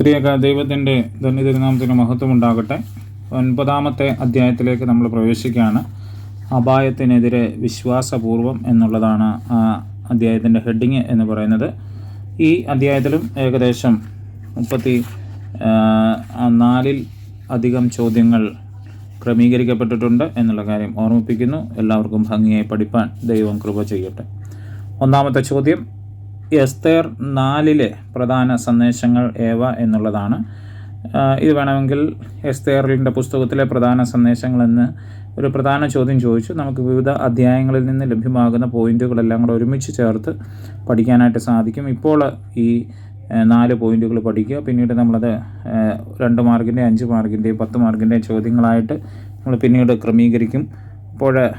ത്രിയക ദൈവത്തിന്റെ ധന്യതിരുനാമത്തിന് മഹത്വം ഉണ്ടാകട്ടെ ഒൻപതാമത്തെ അധ്യായത്തിലേക്ക് നമ്മൾ പ്രവേശിക്കുകയാണ്. അപായത്തിനെതിരെ വിശ്വാസപൂർവം എന്നുള്ളതാണ് ആ അധ്യായത്തിന്റെ ഹെഡിങ് എന്ന് പറയുന്നത്. ഈ അധ്യായത്തിലും ഏകദേശം മുപ്പത്തി നാലിൽ അധികം ചോദ്യങ്ങൾ ക്രമീകരിക്കപ്പെട്ടിട്ടുണ്ട് എന്നുള്ള കാര്യം ഓർമ്മിപ്പിക്കുന്നു. എല്ലാവർക്കും ഭംഗിയായി പഠിപ്പാൻ ദൈവം കൃപ ചെയ്യട്ടെ. ഒന്നാമത്തെ ചോദ്യം എസ്തേർ നാലിലെ പ്രധാന സന്ദേശങ്ങൾ ഏവ എന്നുള്ളതാണ്. ഇത് വേണമെങ്കിൽ എസ്തേറിന്റെ പുസ്തകത്തിലെ പ്രധാന സന്ദേശങ്ങൾ എന്ന് ഒരു പ്രധാന ചോദ്യം ചോദിച്ചു. നമുക്ക് വിവിധ അധ്യായങ്ങളിൽ നിന്ന് ലഭ്യമാകുന്ന പോയിന്റുകളെല്ലാം കൂടെ ഒരുമിച്ച് ചേർത്ത് പഠിക്കാനായിട്ട് സാധിക്കും. ഇപ്പോൾ ഈ നാല് പോയിന്റുകൾ പഠിക്കുക. പിന്നീട് നമ്മളത് രണ്ട് മാർക്കിന്റെയും അഞ്ച് മാർക്കിന്റെയും പത്ത് മാർക്കിന്റെയും ചോദ്യങ്ങളായിട്ട് നമ്മൾ പിന്നീട് ക്രമീകരിക്കും. അപ്പോൾ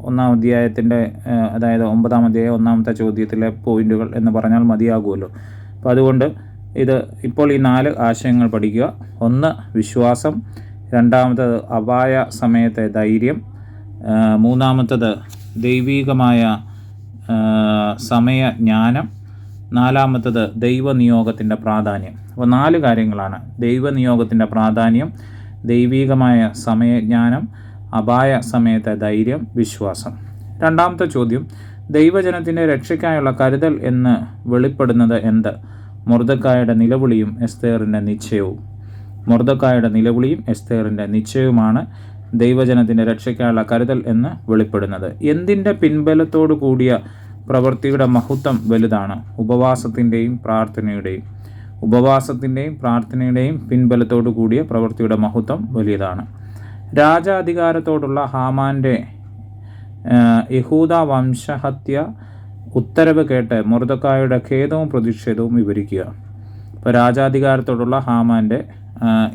ഒന്നാം അധ്യായത്തിന്റെ അതായത് ഒമ്പതാം അധ്യായം ഒന്നാമത്തെ ചോദ്യത്തിലെ പോയിന്റുകൾ എന്ന് പറഞ്ഞാൽ മതിയാകുമല്ലോ. അപ്പോൾ അതുകൊണ്ട് ഇത് ഇപ്പോൾ ഈ നാല് ആശയങ്ങൾ പഠിക്കുക. ഒന്ന് വിശ്വാസം. രണ്ടാമത്തത് അപായ സമയത്തെ ധൈര്യം. മൂന്നാമത്തത് ദൈവീകമായ സമയ സമയജ്ഞാനം നാലാമത്തത് ദൈവനിയോഗത്തിന്റെ പ്രാധാന്യം. അപ്പോൾ നാല് കാര്യങ്ങളാണ്. ദൈവനിയോഗത്തിന്റെ പ്രാധാന്യം ദൈവീകമായ സമയജ്ഞാനം അപായ സമയത്തെ ധൈര്യം വിശ്വാസം. രണ്ടാമത്തെ ചോദ്യം ദൈവജനത്തിന്റെ രക്ഷയ്ക്കായുള്ള കരുതൽ എന്ന് വെളിപ്പെടുന്നത് എന്ത്? മുർദക്കായുടെ നിലവിളിയും എസ്തേറിന്റെ നിശ്ചയവും. മുർദക്കായുടെ നിലവിളിയും എസ്തേറിന്റെ നിശ്ചയവുമാണ് ദൈവജനത്തിന്റെ രക്ഷയ്ക്കായുള്ള കരുതൽ എന്ന് വെളിപ്പെടുന്നത്. എന്തിന്റെ പിൻബലത്തോടു കൂടിയ പ്രവൃത്തിയുടെ മഹത്വം വലുതാണ്? ഉപവാസത്തിന്റെയും പ്രാർത്ഥനയുടെയും. ഉപവാസത്തിന്റെയും പ്രാർത്ഥനയുടെയും പിൻബലത്തോടു കൂടിയ പ്രവൃത്തിയുടെ മഹത്വം വലിയതാണ്. രാജാധികാരത്തോടുള്ള ഹാമാന്റെ യഹൂദ വംശഹത്യ ഉത്തരവ് കേട്ട് മുർദക്കായുടെ ഖേദവും പ്രതിഷേധവും വിവരിക്കുക. ഇപ്പോൾ രാജാധികാരത്തോടുള്ള ഹാമാന്റെ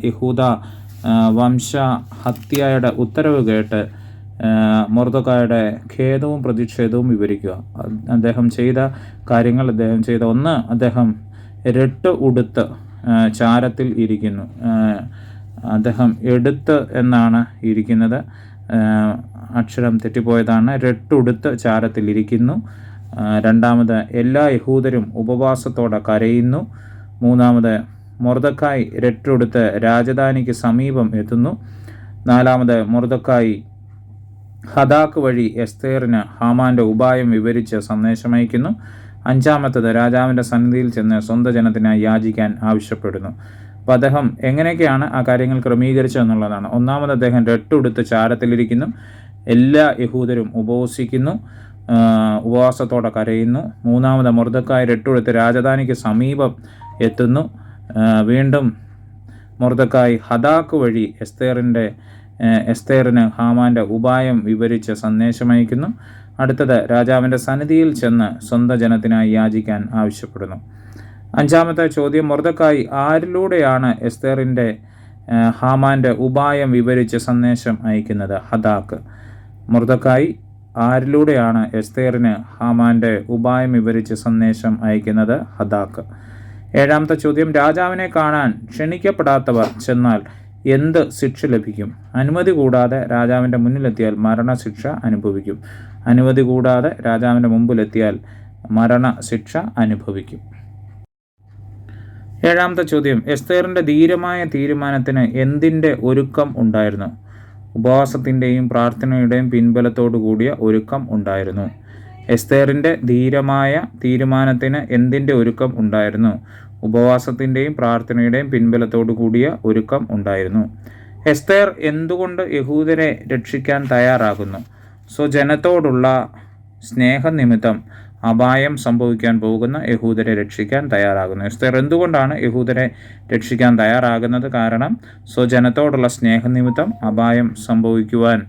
യഹൂദ വംശഹത്യയുടെ ഉത്തരവ് കേട്ട് മുറുതക്കായുടെ ഖേദവും പ്രതിഷേധവും വിവരിക്കുക. അദ്ദേഹം ചെയ്ത കാര്യങ്ങൾ അദ്ദേഹം ചെയ്ത ഒന്ന് അദ്ദേഹം രട്ട് ഉടുത്ത് ചാരത്തിൽ ഇരിക്കുന്നു. അദ്ദേഹം എടുത്ത് എന്നാണ് ഇരിക്കുന്നത്. അക്ഷരം തെറ്റിപ്പോയതാണ്. രട്ടുടുത്ത് ആ, രണ്ടാമത് എല്ലാ യഹൂദരും ഉപവാസത്തോടെ കരയുന്നു. മൂന്നാമത് മൊർദക്കായി രട്ടുടുത്ത് രാജധാനിക്ക് സമീപം എത്തുന്നു. നാലാമത് മൊർദക്കായി ഹദാക്ക് വഴി എസ്തേറിന് ഹാമാന്റെ ഉപായം വിവരിച്ച് സന്ദേശമയക്കുന്നു. അഞ്ചാമത്തത് രാജാവിന്റെ സന്നിധിയിൽ ചെന്ന് സ്വന്തം ജനത്തിനായി യാചിക്കാൻ ആവശ്യപ്പെടുന്നു. അപ്പോൾ അദ്ദേഹം എങ്ങനെയൊക്കെയാണ് ആ കാര്യങ്ങൾ ക്രമീകരിച്ചതെന്നുള്ളതാണ്. ഒന്നാമത് അദ്ദേഹം രട്ടുടുത്ത് ചാരത്തിലിരിക്കുന്നു. എല്ലാ യഹൂദരും ഉപവസിക്കുന്നു ഉപവാസത്തോടെ കരയുന്നു. മൂന്നാമത് മൃതക്കായി രട്ടുടുത്ത് രാജധാനിക്ക് സമീപം എത്തുന്നു. വീണ്ടും മൊർദക്കായി ഹദാക്ക് വഴി എസ്തേറിന്റെ എസ്തേറിന് ഹാമാന്റെ ഉപായം വിവരിച്ച് സന്ദേശമയക്കുന്നു. അടുത്തത് രാജാവിന്റെ സന്നിധിയിൽ ചെന്ന് സ്വന്തം ജനത്തിനായി യാചിക്കാൻ ആവശ്യപ്പെടുന്നു. അഞ്ചാമത്തെ ചോദ്യം മൊർദക്കായി ആരിലൂടെയാണ് എസ്തേറിന്റെ ഹാമാന്റെ ഉപായം വിവരിച്ച് സന്ദേശം അയക്കുന്നത്? ഹദാക്ക് മൊർദക്കായി ആരിലൂടെയാണ് എസ്തേറിന് ഹാമാന്റെ ഉപായം വിവരിച്ച് സന്ദേശം അയക്കുന്നത്? ഹദാക്ക് ഏഴാമത്തെ ചോദ്യം രാജാവിനെ കാണാൻ ക്ഷണിക്കപ്പെടാത്തവർ ചെന്നാൽ എന്ത് ശിക്ഷ ലഭിക്കും? അനുമതി കൂടാതെ രാജാവിന്റെ മുന്നിലെത്തിയാൽ മരണശിക്ഷ അനുഭവിക്കും. അനുമതി കൂടാതെ രാജാവിന്റെ മുമ്പിലെത്തിയാൽ മരണശിക്ഷ അനുഭവിക്കും. ഏഴാമത്തെ ചോദ്യം എസ്തേറിന്റെ ധീരമായ തീരുമാനത്തിന് എന്തിന്റെ ഒരുക്കം ഉണ്ടായിരുന്നു? ഉപവാസത്തിന്റെയും പ്രാർത്ഥനയുടെയും പിൻബലത്തോടു കൂടിയ ഒരുക്കം ഉണ്ടായിരുന്നു. എസ്തേറിന്റെ ധീരമായ തീരുമാനത്തിന് എന്തിന്റെ ഒരുക്കം ഉണ്ടായിരുന്നു? ഉപവാസത്തിന്റെയും പ്രാർത്ഥനയുടെയും പിൻബലത്തോടു കൂടിയ ഒരുക്കം ഉണ്ടായിരുന്നു. എസ്തേർ എന്തുകൊണ്ട് യഹൂദരെ രക്ഷിക്കാൻ തയ്യാറാകുന്നു? സ്വജനത്തോടുള്ള സ്നേഹനിമിത്തം അപായം സംഭവിക്കാൻ പോകുന്ന യഹൂദരെ രക്ഷിക്കാൻ തയ്യാറാകുന്നു. എസ്തർ എന്തുകൊണ്ടാണ് യഹൂദരെ രക്ഷിക്കാൻ തയ്യാറാകുന്നത്? കാരണം സ്വജനത്തോടുള്ള സ്നേഹനിമിത്തം അപായം സംഭവിക്കുവാൻ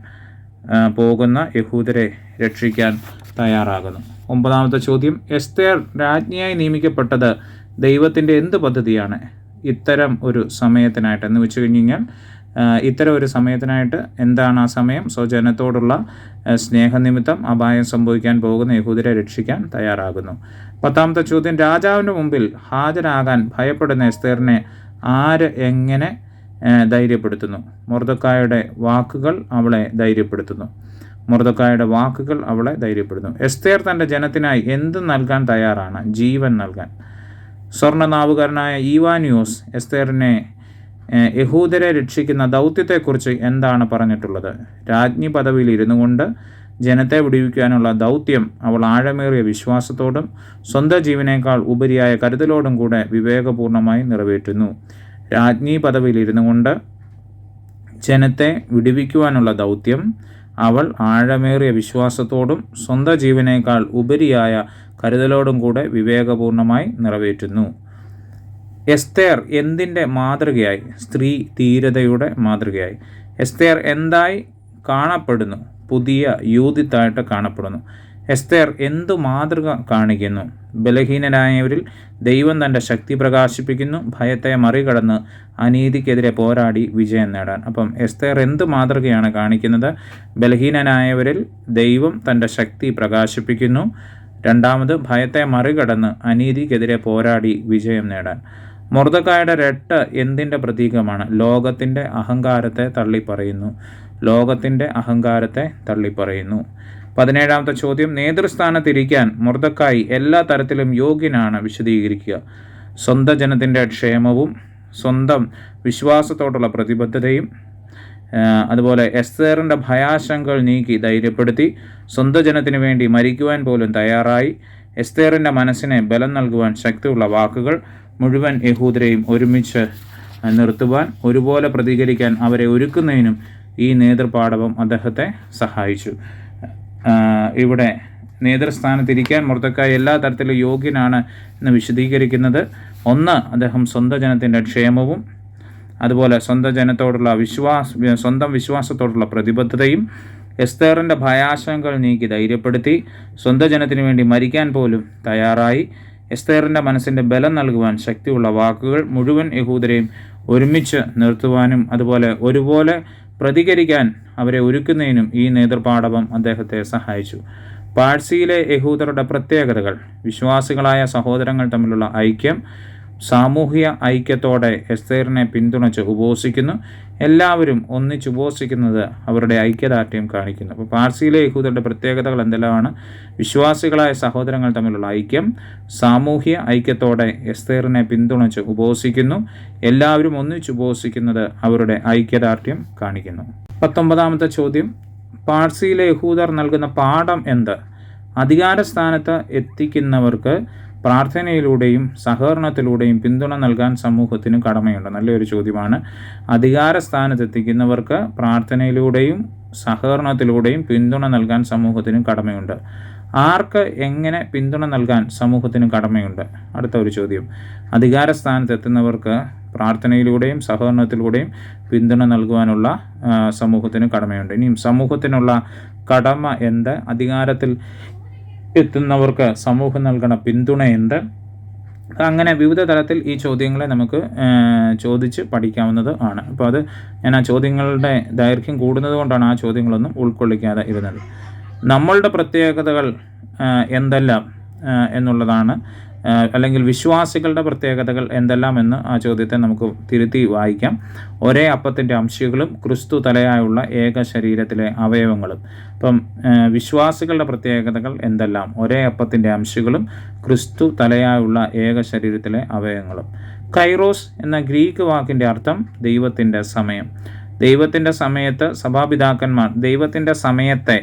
പോകുന്ന യഹൂദരെ രക്ഷിക്കാൻ തയ്യാറാകുന്നു. ഒമ്പതാമത്തെ ചോദ്യം. എസ്തേർ രാജ്ഞിയായി നിയമിക്കപ്പെട്ടത് ദൈവത്തിന്റെ എന്ത് പദ്ധതിയാണ്? ഇത്തരം ഒരു സമയത്തിനായിട്ട് എന്ന് വെച്ച് കഴിഞ്ഞ് കഴിഞ്ഞാൽ ഇത്തരം ഒരു സമയത്തിനായിട്ട് എന്താണ് ആ സമയം? സ്വജനത്തോടുള്ള ജനത്തോടുള്ള സ്നേഹനിമിത്തം അപായം സംഭവിക്കാൻ പോകുന്ന യഹൂദരെ രക്ഷിക്കാൻ തയ്യാറാകുന്നു. പത്താമത്തെ ചോദ്യം രാജാവിന്റെ മുമ്പിൽ ഹാജരാകാൻ ഭയപ്പെടുന്ന എസ്തേറിനെ ആര് എങ്ങനെ ധൈര്യപ്പെടുത്തുന്നു? മൊർദക്കായുടെ വാക്കുകൾ അവളെ ധൈര്യപ്പെടുത്തുന്നു. മൊർദക്കായുടെ വാക്കുകൾ അവളെ ധൈര്യപ്പെടുത്തുന്നു. എസ്തേർ തന്റെ ജനത്തിനായി എന്ത് നൽകാൻ തയ്യാറാണ്? ജീവൻ നൽകാൻ. സ്വർണനാവുകാരനായ ഈവാനിയോസ് എസ്തേറിനെ യഹൂദരെ രക്ഷിക്കുന്ന ദൗത്യത്തെക്കുറിച്ച് എന്താണ് പറഞ്ഞിട്ടുള്ളത്? രാജ്ഞി പദവിയിൽ ഇരുന്നു കൊണ്ട് ജനത്തെ വിടിവിക്കാനുള്ള ദൗത്യം അവൾ ആഴമേറിയ വിശ്വാസത്തോടും സ്വന്തം ജീവനേക്കാൾ ഉപരിയായ കരുതലോടും കൂടെ വിവേകപൂർണമായി നിറവേറ്റുന്നു. രാജ്ഞി പദവിയിൽ ഇരുന്നു കൊണ്ട് ജനത്തെ വിടിവിക്കുവാനുള്ള ദൗത്യം അവൾ ആഴമേറിയ വിശ്വാസത്തോടും സ്വന്തം ജീവനേക്കാൾ ഉപരിയായ കരുതലോടും കൂടെ വിവേകപൂർണമായി നിറവേറ്റുന്നു. എസ്തേർ എന്തിന്റെ മാതൃകയായി? സ്ത്രീ ധീരതയുടെ മാതൃകയായി. എസ്തേർ എന്തായി കാണപ്പെടുന്നു? പുതിയ യൂതിത്തായിട്ട് കാണപ്പെടുന്നു. എസ്തേർ എന്തു മാതൃക കാണിക്കുന്നു? ബലഹീനരായവരിൽ ദൈവം തന്റെ ശക്തി പ്രകാശിപ്പിക്കുന്നു. ഭയത്തെ മറികടന്ന് അനീതിക്കെതിരെ പോരാടി വിജയം നേടാൻ. അപ്പം എസ്തേർ എന്ത് മാതൃകയാണ് കാണിക്കുന്നത്? ബലഹീനനായവരിൽ ദൈവം തന്റെ ശക്തി പ്രകാശിപ്പിക്കുന്നു. രണ്ടാമത് ഭയത്തെ മറികടന്ന് അനീതിക്കെതിരെ പോരാടി വിജയം നേടാൻ. മൊർദക്കായുടെ രട്ട് എന്തിന്റെ പ്രതീകമാണ്? ലോകത്തിന്റെ അഹങ്കാരത്തെ തള്ളിപ്പറയുന്നു. ലോകത്തിന്റെ അഹങ്കാരത്തെ തള്ളിപ്പറയുന്നു. പതിനേഴാമത്തെ ചോദ്യം നേതൃസ്ഥാനത്തിരിക്കാൻ മൊർദക്കായി എല്ലാ തരത്തിലും യോഗ്യനാണ് വിശദീകരിക്കുക. സ്വന്തം ജനത്തിന്റെ ക്ഷേമവും സ്വന്തം വിശ്വാസത്തോടുള്ള പ്രതിബദ്ധതയും അതുപോലെ എസ്തേറിന്റെ ഭയാശങ്കൾ നീക്കി ധൈര്യപ്പെടുത്തി സ്വന്തം ജനത്തിനു വേണ്ടി മരിക്കുവാൻ പോലും തയ്യാറായി. എസ്തേറിന്റെ മനസ്സിനെ ബലം നൽകുവാൻ ശക്തിയുള്ള വാക്കുകൾ മുഴുവൻ യഹൂദരെയും ഒരുമിച്ച് നിർത്തുവാൻ ഒരുപോലെ പ്രതികരിക്കാൻ അവരെ ഒരുക്കുന്നതിനും ഈ നേതൃപാടവം അദ്ദേഹത്തെ സഹായിച്ചു. ഇവിടെ നേതൃസ്ഥാനത്തിരിക്കാൻ മുറത്തക്കായ എല്ലാ തരത്തിലും യോഗ്യനാണ് എന്ന് വിശദീകരിക്കുന്നത്. ഒന്ന് അദ്ദേഹം സ്വന്തം ജനത്തിന്റെ ക്ഷേമവും അതുപോലെ സ്വന്തം ജനത്തോടുള്ള വിശ്വാസ സ്വന്തം വിശ്വാസത്തോടുള്ള പ്രതിബദ്ധതയും എസ്തേറിന്റെ ഭയാശങ്കകൾ നീക്കി ധൈര്യപ്പെടുത്തി സ്വന്തം ജനത്തിനു വേണ്ടി മരിക്കാൻ പോലും തയ്യാറായി. എസ്തേറിന്റെ മനസ്സിന്റെ ബലം നൽകുവാൻ ശക്തിയുള്ള വാക്കുകൾ മുഴുവൻ യഹൂദരെയും ഒരുമിച്ച് നിർത്തുവാനും അതുപോലെ ഒരുപോലെ പ്രതികരിക്കാൻ അവരെ ഒരുക്കുന്നതിനും ഈ നേതൃപാഠവം അദ്ദേഹത്തെ സഹായിച്ചു. പാഴ്സിയിലെ യഹൂദരുടെ പ്രത്യേകതകൾ വിശ്വാസികളായ സഹോദരങ്ങൾ തമ്മിലുള്ള ഐക്യം സാമൂഹിക ഐക്യത്തോടെ എസ്തേറിനെ പിന്തുണച്ച് ഉപവസിക്കുന്നു. എല്ലാവരും ഒന്നിച്ച് ഉപവസിക്കുന്നത് അവരുടെ ഐക്യദാർഢ്യം കാണിക്കുന്നു. അപ്പോൾ പാർസിയിലെ യഹൂദരുടെ പ്രത്യേകതകൾ എന്തെല്ലാമാണ്? വിശ്വാസികളായ സഹോദരങ്ങൾ തമ്മിലുള്ള ഐക്യം. സാമൂഹ്യ ഐക്യത്തോടെ എസ്തേറിനെ പിന്തുണച്ച് ഉപവസിക്കുന്നു. എല്ലാവരും ഒന്നിച്ച് ഉപവസിക്കുന്നത് അവരുടെ ഐക്യദാർഢ്യം കാണിക്കുന്നു. പത്തൊമ്പതാമത്തെ ചോദ്യം. പാർസിയിലെ യഹൂദർ നൽകുന്ന പാഠം എന്ത്? അധികാരസ്ഥാനത്ത് എത്തിക്കുന്നവർക്ക് പ്രാർത്ഥനയിലൂടെയും സഹകരണത്തിലൂടെയും പിന്തുണ നൽകാൻ സമൂഹത്തിന് കടമയുണ്ട്. നല്ലൊരു ചോദ്യമാണ്. അധികാര സ്ഥാനത്തെത്തിക്കുന്നവർക്ക് പ്രാർത്ഥനയിലൂടെയും സഹകരണത്തിലൂടെയും പിന്തുണ നൽകാൻ സമൂഹത്തിന് കടമയുണ്ട്. ആർക്ക് എങ്ങനെ പിന്തുണ നൽകാൻ സമൂഹത്തിന് കടമയുണ്ട്? അടുത്ത ഒരു ചോദ്യം. അധികാര സ്ഥാനത്തെത്തുന്നവർക്ക് പ്രാർത്ഥനയിലൂടെയും സഹകരണത്തിലൂടെയും പിന്തുണ നൽകുവാനുള്ള സമൂഹത്തിന് കടമയുണ്ട്. ഇനിയും സമൂഹത്തിനുള്ള കടമ എന്ത്? അധികാരത്തിൽ എത്തുന്നവർക്ക് സമൂഹം നൽകണ പിന്തുണ എന്ത്? അങ്ങനെ വിവിധ തലത്തിൽ ഈ ചോദ്യങ്ങളെ നമുക്ക് ചോദിച്ച് പഠിക്കാവുന്നത് ആണ്. അപ്പോൾ അത് ഞാൻ ആ ചോദ്യങ്ങളുടെ ദൈർഘ്യം കൂടുന്നത് കൊണ്ടാണ് ആ ചോദ്യങ്ങളൊന്നും ഉൾക്കൊള്ളിക്കാതെ ഇരുന്നത്. നമ്മളുടെ പ്രത്യേകതകൾ എന്തെല്ലാം എന്നുള്ളതാണ് അല്ലെങ്കിൽ വിശ്വാസികളുടെ പ്രത്യേകതകൾ എന്തെല്ലാമെന്ന് ആ ചോദ്യത്തെ നമുക്ക് തിരുത്തി വായിക്കാം. ഒരേ അപ്പത്തിന്റെ അംശികളും ക്രിസ്തു തലയായുള്ള ഏക ശരീരത്തിലെ അവയവങ്ങളും. ഇപ്പം വിശ്വാസികളുടെ പ്രത്യേകതകൾ എന്തെല്ലാം? ഒരേ അപ്പത്തിന്റെ അംശികളും ക്രിസ്തു തലയായുള്ള ഏക ശരീരത്തിലെ അവയവങ്ങളും. കൈറോസ് എന്ന ഗ്രീക്ക് വാക്കിന്റെ അർത്ഥം ദൈവത്തിന്റെ സമയം. ദൈവത്തിന്റെ സമയത്ത് സഭാപിതാക്കന്മാർ ദൈവത്തിന്റെ സമയത്തെ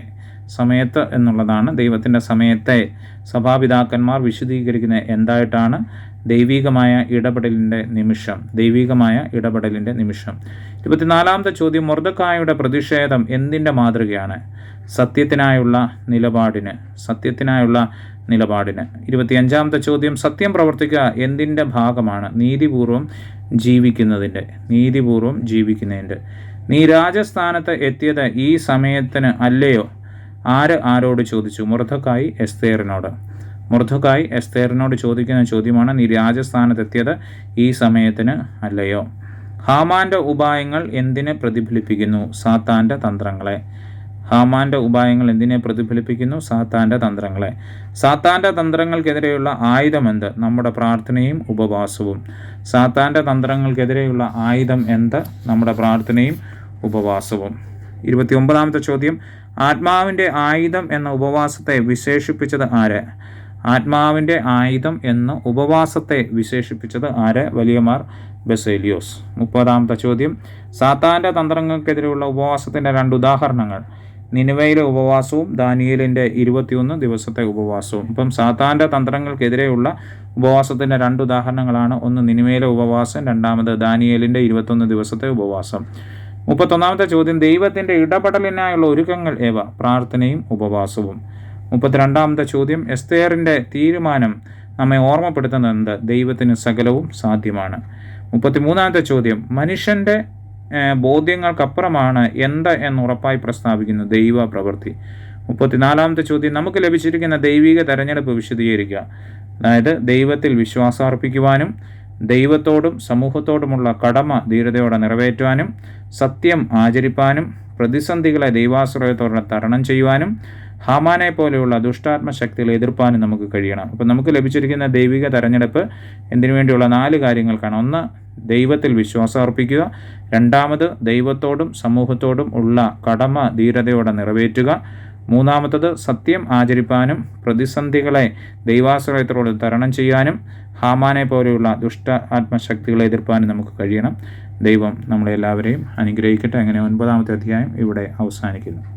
സമയത്ത് എന്നുള്ളതാണ് ദൈവത്തിന്റെ സമയത്തെ സഭാപിതാക്കന്മാർ വിശദീകരിക്കുന്നത് എന്തായിട്ടാണ് ദൈവികമായ ഇടപെടലിന്റെ നിമിഷം ദൈവികമായ ഇടപെടലിന്റെ നിമിഷം. ഇരുപത്തിനാലാമത്തെ ചോദ്യം മൊർദക്കായുടെ പ്രതിഷേധം എന്തിന്റെ മാതൃകയാണ്? സത്യത്തിനായുള്ള നിലപാടിന് സത്യത്തിനായുള്ള നിലപാടിന്. ഇരുപത്തിയഞ്ചാമത്തെ ചോദ്യം സത്യം പ്രവർത്തിക്കുക എന്തിന്റെ ഭാഗമാണ്? നീതിപൂർവം ജീവിക്കുന്നതിന്റെ നീതിപൂർവം ജീവിക്കുന്നതിന്റെ നീ രാജസ്ഥാനത്ത് എത്തിയത് ഈ സമയത്തിന് അല്ലയോ? ആര് ആരോട് ചോദിച്ചു? മുർദ്ധക്കായി എസ്തേറിനോട്. മുർദ്ധക്കായി എസ്തേറിനോട് ചോദിക്കുന്ന ചോദ്യമാണ് നീ രാജസ്ഥാനത്തെത്തിയത് ഈ സമയത്തിന് അല്ലയോ? ഹാമാന്റെ ഉപായങ്ങൾ എന്തിനെ പ്രതിഫലിപ്പിക്കുന്നു? സാത്താന്റെ തന്ത്രങ്ങളെ. ഹാമാന്റെ ഉപായങ്ങൾ എന്തിനെ പ്രതിഫലിപ്പിക്കുന്നു? സാത്താന്റെ തന്ത്രങ്ങളെ. സാത്താന്റെ തന്ത്രങ്ങൾക്കെതിരെയുള്ള ആയുധം എന്ത്? നമ്മുടെ പ്രാർത്ഥനയും ഉപവാസവും. സാത്താന്റെ തന്ത്രങ്ങൾക്കെതിരെയുള്ള ആയുധം എന്ത്? നമ്മുടെ പ്രാർത്ഥനയും ഉപവാസവും. ഇരുപത്തി ഒമ്പതാമത്തെ ചോദ്യം ആത്മാവിന്റെ ആയുധം എന്ന ഉപവാസത്തെ വിശേഷിപ്പിച്ചത് ആര്? ആത്മാവിന്റെ ആയുധം എന്ന ഉപവാസത്തെ വിശേഷിപ്പിച്ചത് ആര്? വലിയമാർ ബെസേലിയോസ്. മുപ്പതാമത്തെ ചോദ്യം. സാത്താന്റെ തന്ത്രങ്ങൾക്കെതിരെയുള്ള ഉപവാസത്തിന്റെ രണ്ട് ഉദാഹരണങ്ങൾ. നിനുവയിലെ ഉപവാസവും ദാനിയലിന്റെ ഇരുപത്തിയൊന്ന് ദിവസത്തെ ഉപവാസവും. ഇപ്പം സാത്താന്റെ തന്ത്രങ്ങൾക്കെതിരെയുള്ള ഉപവാസത്തിന്റെ രണ്ട് ഉദാഹരണങ്ങളാണ്. ഒന്ന് നിനുവയിലെ ഉപവാസം രണ്ടാമത് ദാനിയലിന്റെ ഇരുപത്തൊന്ന് ദിവസത്തെ ഉപവാസം. മുപ്പത്തൊന്നാമത്തെ ചോദ്യം ദൈവത്തിന്റെ ഇടപെടലിനായുള്ള ഒരുക്കങ്ങൾ ഏവ? പ്രാർത്ഥനയും ഉപവാസവും. മുപ്പത്തിരണ്ടാമത്തെ ചോദ്യം എസ്തേറിന്റെ തീരുമാനം നമ്മെ ഓർമ്മപ്പെടുത്തുന്നത് എന്ത് ദൈവത്തിന് സകലവും സാധ്യമാണ്. മുപ്പത്തിമൂന്നാമത്തെ ചോദ്യം മനുഷ്യന്റെ ബോധ്യങ്ങൾക്കപ്പുറമാണ് എന്ത് എന്ന് ഉറപ്പായി പ്രസ്താവിക്കുന്നു ദൈവ പ്രവൃത്തി മുപ്പത്തിനാലാമത്തെ ചോദ്യം നമുക്ക് ലഭിച്ചിരിക്കുന്ന ദൈവിക തെരഞ്ഞെടുപ്പ് വിശദീകരിക്കുക അതായത് ദൈവത്തിൽ വിശ്വാസം അർപ്പിക്കുവാനും ദൈവത്തോടും സമൂഹത്തോടുമുള്ള കടമ ധീരതയോടെ നിറവേറ്റുവാനും സത്യം ആചരിപ്പാനും പ്രതിസന്ധികളെ ദൈവാശ്രയത്തോടെ തരണം ചെയ്യുവാനും ഹാമാനെ പോലെയുള്ള ദുഷ്ടാത്മ ശക്തികളെ എതിർപ്പാനും നമുക്ക് കഴിയണം. അപ്പോൾ നമുക്ക് ലഭിച്ചിരിക്കുന്ന ദൈവിക തെരഞ്ഞെടുപ്പ് എന്തിനു വേണ്ടിയുള്ള നാല് കാര്യങ്ങൾക്കാണ്. ഒന്ന് ദൈവത്തിൽ വിശ്വാസം അർപ്പിക്കുക. രണ്ടാമത് ദൈവത്തോടും സമൂഹത്തോടും ഉള്ള കടമ ധീരതയോടെ നിറവേറ്റുക. മൂന്നാമത്തത് സത്യം ആചരിപ്പാനും പ്രതിസന്ധികളെ ദൈവാശ്രയത്തോട് തരണം ചെയ്യാനും ഹാമാനെ പോലെയുള്ള ദുഷ്ട ആത്മശക്തികളെ എതിർപ്പാനും നമുക്ക് കഴിയണം. ദൈവം നമ്മളെല്ലാവരെയും അനുഗ്രഹിക്കട്ടെ. അങ്ങനെ ഒൻപതാമത്തെ അധ്യായം ഇവിടെ അവസാനിക്കുന്നു.